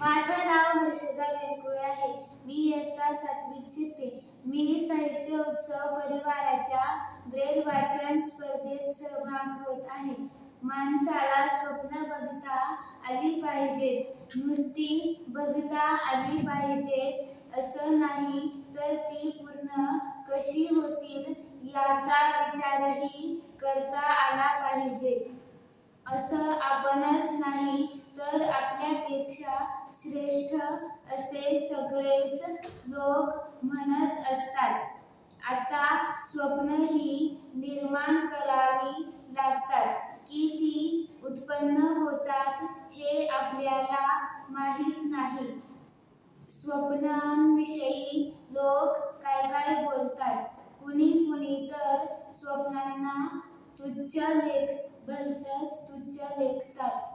माझं नाव हर्षदा वेलकुळे आहे. मी इयत्ता सातवीत शिकते. मी साहित्य उत्सव परिवाराच्या ब्रेल वाचन स्पर्धेत सहभाग होत आहे. माणसाला स्वप्न बघता आली पाहिजेत. नुसती बघता आली पाहिजेत. असं नाही तर ती पूर्ण कशी होतील याचा विचारही करता आला पाहिजे. असं आपणच नाही तर आपल्यापेक्षा श्रेष्ठ असे सगळेच लोक म्हणत असतात. आता स्वप्न ही निर्माण करावी लागतात की ती उत्पन्न होतात हे आपल्याला माहीत नाही. स्वप्नांविषयी लोक काय काय बोलतात? कुणी कुणी तर स्वप्नांना तुच्छ लेख भलतच तुच्छ लेखतात.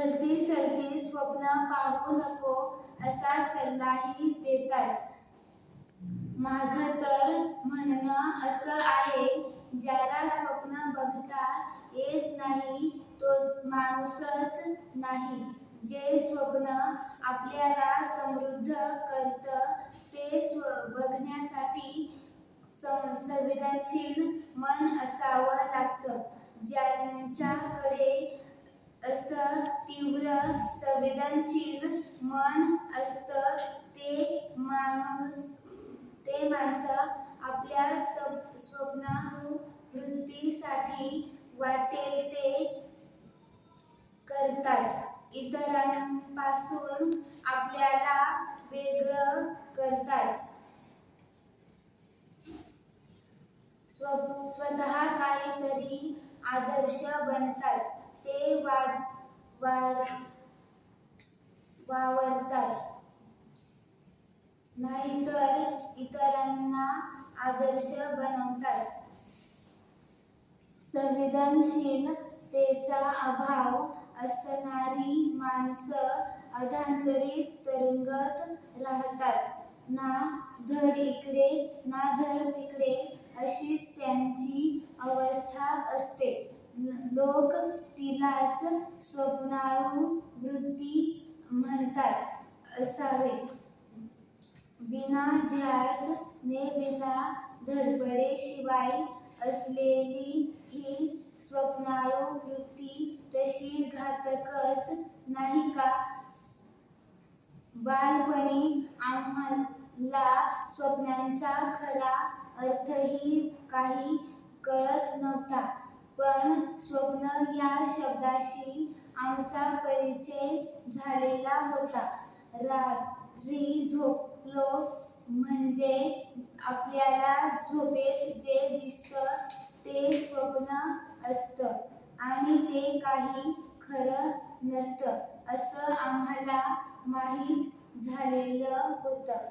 भलती सलती स्वप्न पाहू नको असा सल्लाही देतात. माझं तर म्हणणं असं आहे ज्याला स्वप्न बघता येत नाही तो माणूसच नाही. जे स्वप्न आपल्याला समृद्ध करतं ते स्व बघण्यासाठी सं संवेदनशील मन असावं लागतं. ज्यांच्याकडे असं तीव्र संवेदनशील मन असतं ते माणूस ते माणसं आपल्या सप स्वप्नवृत्तीसाठी वाटेल ते करतात. इतरांपासून आपल्याला वेगळं करतात. स्व स्वतः काहीतरी आदर्श बनतात. वार वावरतात. नाहीतर इतरांना आदर्श बनवतात. संवेदनशीलतेचा अभाव असणारी माणसं अधांतरीच तरंगत राहतात. ना धड इकडे ना धड तिकडे अशीच त्यांची अवस्था असते. लोक तिलाच स्वप्नाळू वृत्ती म्हणतात असावे. बिना ध्यास ने बिना धडपडे शिवाय असलेली ही स्वप्नाळू वृत्ती तशी घातकच नाही का? बालपणी आम्हाला स्वप्नांचा खरा अर्थही काही कळत नव्हता. पण स्वप्न या शब्दाशी आमचा परिचय झालेला होता. रात्री झोपलो म्हणजे आपल्याला झोपेत जे दिसतं ते स्वप्न असतं आणि ते काही खरं नसतं असं आम्हाला माहीत झालेलं होतं.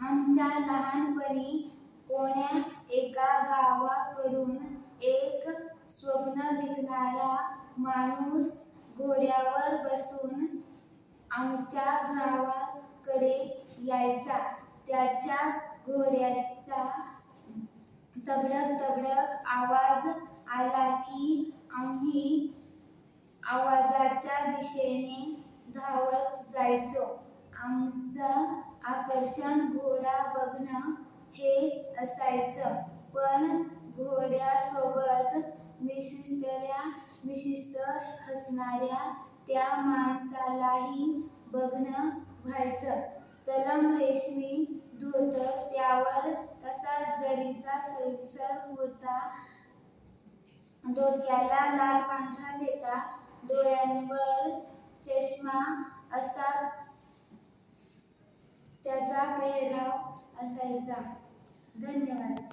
आमच्या लहानपणी कोण्या एका गावाकडून एक स्वप्न विकणारा माणूस घोड्यावर बसून आमच्या गावाकडे यायचा. त्याच्या घोड्याचा तबडक तबडक आवाज आला की आम्ही आवाजाच्या दिशेने धावत जायचो. आमचं आकर्षण घोडा बघणं हे असायचं. पण घोड्यासोबत विशिष्टऱ्या विशिष्ट हसणाऱ्या त्या माणसालाही बघणं व्हायचं. तलम रेशमी धोतर त्यावर तसा जरीचा सैलसर कुर्ता डोक्याला लाल पांढरा फेटा डोळ्यांवर चष्मा असा त्याचा पेहराव असायचा. धन्यवाद.